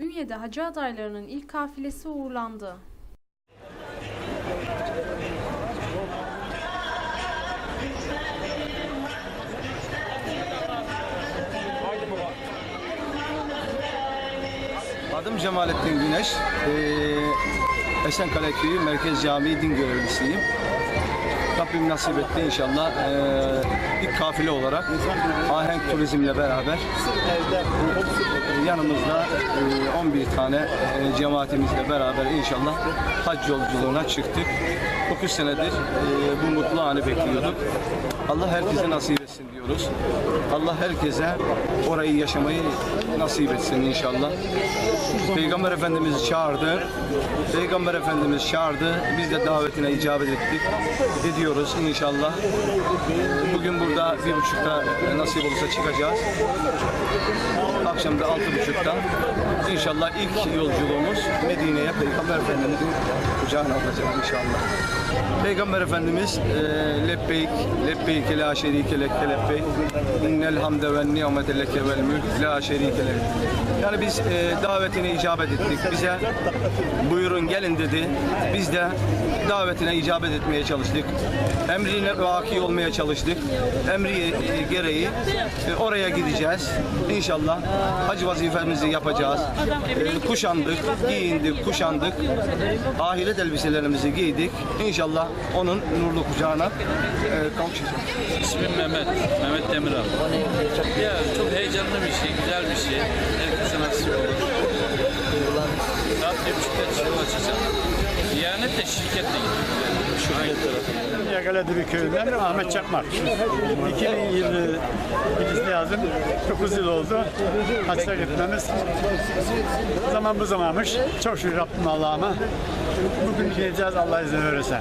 Ünye'de hacı adaylarının ilk kafilesi uğurlandı. Adım Cemalettin Güneş. Ee, Esenkale Köyü Merkez Camii din görevlisiyim. Rabbim nasip etti inşallah ee, ilk kafile olarak Ahenk Turizm'le beraber ee, yanımızda ee, 11 tane ee, cemaatimizle beraber inşallah hac yolculuğuna çıktık. 9 senedir bu mutlu anı bekliyorduk. Allah herkese nasip etsin diyoruz. Allah herkese orayı yaşamayı nasip etsin inşallah. Peygamber Efendimiz çağırdı. Peygamber Efendimiz çağırdı. Biz de davetine icabet ettik. Ediyoruz inşallah. Bugün burada bir buçukta nasip olursa çıkacağız. Akşam da altı buçukta. İnşallah ilk yolculuğumuz Medine'ye Peygamber Efendimiz'in kucağına olacak inşallah. Peygamber Efendimiz e, lebbeyk, lebbeyk la şerike leke lebbeyk, innel hamde ve nimete leke vel mülk la şerike lek. Yani biz e, davetine icabet ettik. Bize buyurun gelin dedi. Biz de davetine icabet etmeye çalıştık. Emrine vaki olmaya çalıştık. Emri e, gereği e, oraya gideceğiz. İnşallah hac vazifemizi yapacağız. Kuşandık, giyindik, kuşandık. Ahiret elbiselerimizi giydik. İnşallah onun nurlu kucağına e, kavuşacağız. İsmim Mehmet, Mehmet Demiral. Ya çok heyecanlı bir şey, güzel bir şey. Herkese nasip olur. Saat bir buçukta çıkıp açacağım. Diyanet de şirketle gidiyor. Şirket tarafı. Yakala'da bir köyünden Ahmet Çakmak. 2020 yazdım. 9 yıl oldu. Haçta gitmemiz. Zaman bu zamanmış. Çok şükür Rabbim Allah'ıma. Bugün gideceğiz Allah izin verirse.